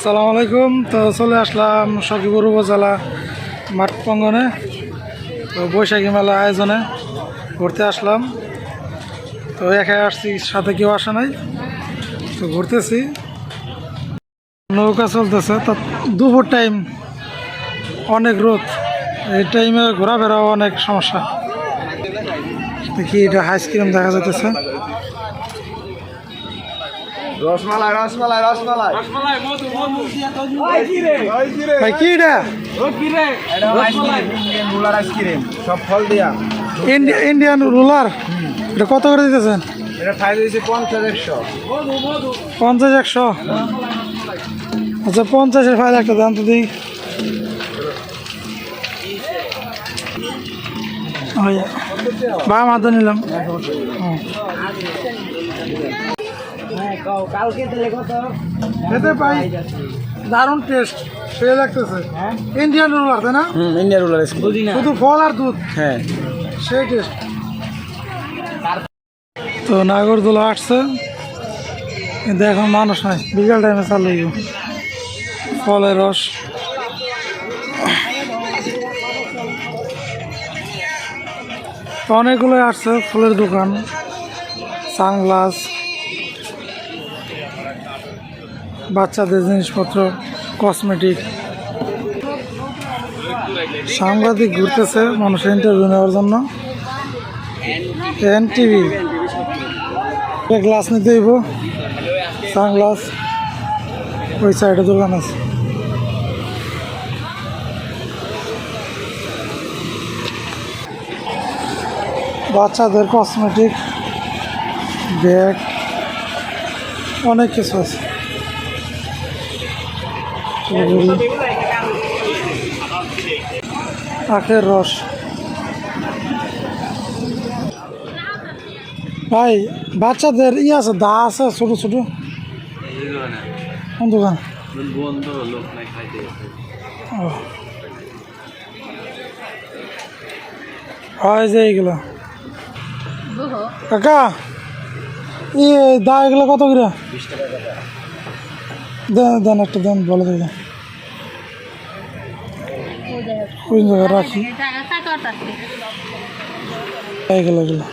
আসসালামু আলাইকুম। তো চলে আসলাম সখীপুর উপজেলা মাঠ প্রাঙ্গনে তো বৈশাখী মেলা আয়োজনে ঘুরতে আসলাম। তো একাই আসছি, সাথে কেউ আসে নাই। তো ঘুরতেছি। নৌকা চলতেছে। তো দুপুর টাইম অনেক রোদ। এই টাইমে ঘোরাফেরাও অনেক সমস্যা। দেখি এটা আইসক্রিম দেখা যাইতেছে? রসমালাই রসমালাই রসমালাই। ভাই কি এটা রুলার আইসক্রিম সব ফল দিয়া। ইন্ডি- ইন্ডিয়ান রুলার? এটা কত করে দিতেছেন? এটা খাই দিয়েছি পঞ্চাশ একশো। পঞ্চাশ একশো? আচ্ছা পঞ্চাশের ফাইল একটা দাম তো দিই ওই, বা মাথা নিলাম। হুম। খেতে পাই দারুণ টেস্ট সে লাগতেছে ইন্ডিয়ান রুলার তাই না? হুম ইন্ডিয়া রুলার শুধু ফল আর দুধ। হ্যাঁ। সেই টেস্ট তো নাগরদোলা আসছে। কিন্তু এখন মানুষ নাই বিকাল টাইমে চালু হইব। ফলের রস। তো অনেকগুলো আসছে ফুলের দোকান সানগ্লাস। বাচ্চাদের জিনিসপত্র কসমেটিক সাংবাদিক ঘুরতেছে মানুষের ইন্টারভিউ নেওয়ার জন্য। এন টিভি গ্লাস নিতে হইব। সানগ্লাস ওই সাইডে দোকান আছে। বাচ্চাদের কসমেটিক ব্যাগ অনেক কিছু আছে। আখের রস। ভাই বাচ্চাদের ই আছে দা আছে ছোট ছোট। কোন দোকান। হয় যে এইগুলো। কাকা ই দা এগুলো কত করে? দেন একটা দেন বলে দেন ওই জায়গায় রাখি এগুলো এগুলো।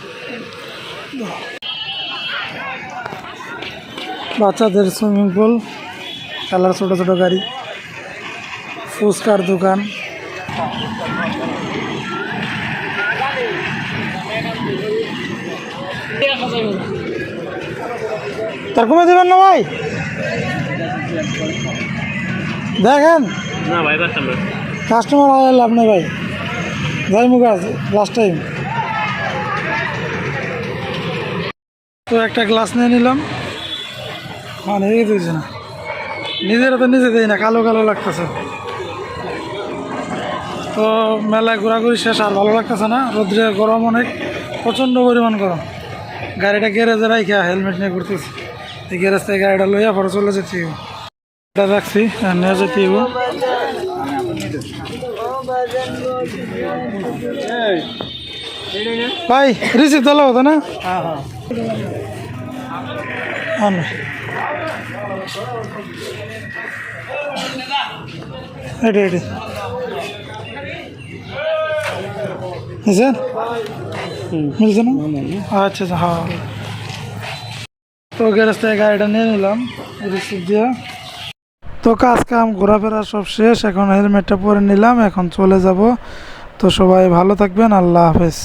বাচ্চাদের সুইমিং পুল খেলার ছোট ছোট গাড়ি ফুচকার দোকান। তার কমে দেবেন না ভাই? দেখেন। না ভাই পারতাম না। কাস্টমার আয় লাভ নেই ভাই। যাই মুখ আছে লাস্ট টাইম তো একটা গ্লাস নিয়ে নিলাম। মানে এই দিয়েছে না, নিজেরা তো নিজে দেয় না, কালো কালো লাগতেছে। তো মেলায় ঘোরাঘুরি শেষ, আর ভালো লাগতেছে না। রোদ্রে গরম অনেক, প্রচণ্ড পরিমাণ গরম। গাড়িটা গ্যারেজে রাইখা, হেলমেট নিয়ে ঘুরতেছি। এই গ্যারেজ থেকে গাড়িটা লইয়া পরে চলে যেতে রাখছি নিয়ে যেতে। ভাই রিসিভ দিলে হতো না। এটি এটি বুঝছেন মিলছে না? আচ্ছা আচ্ছা হ্যাঁ। তো গ্যারেজ থেকে গাড়িটা নিয়ে নিলাম রিসিভ দিয়ে। তো কাজ কাম, ঘোরাফেরা সব শেষ, এখন হেলমেটটা পরে নিলাম, এখন চলে যাব। তো সবাই ভালো থাকবেন, আল্লাহ হাফেজ।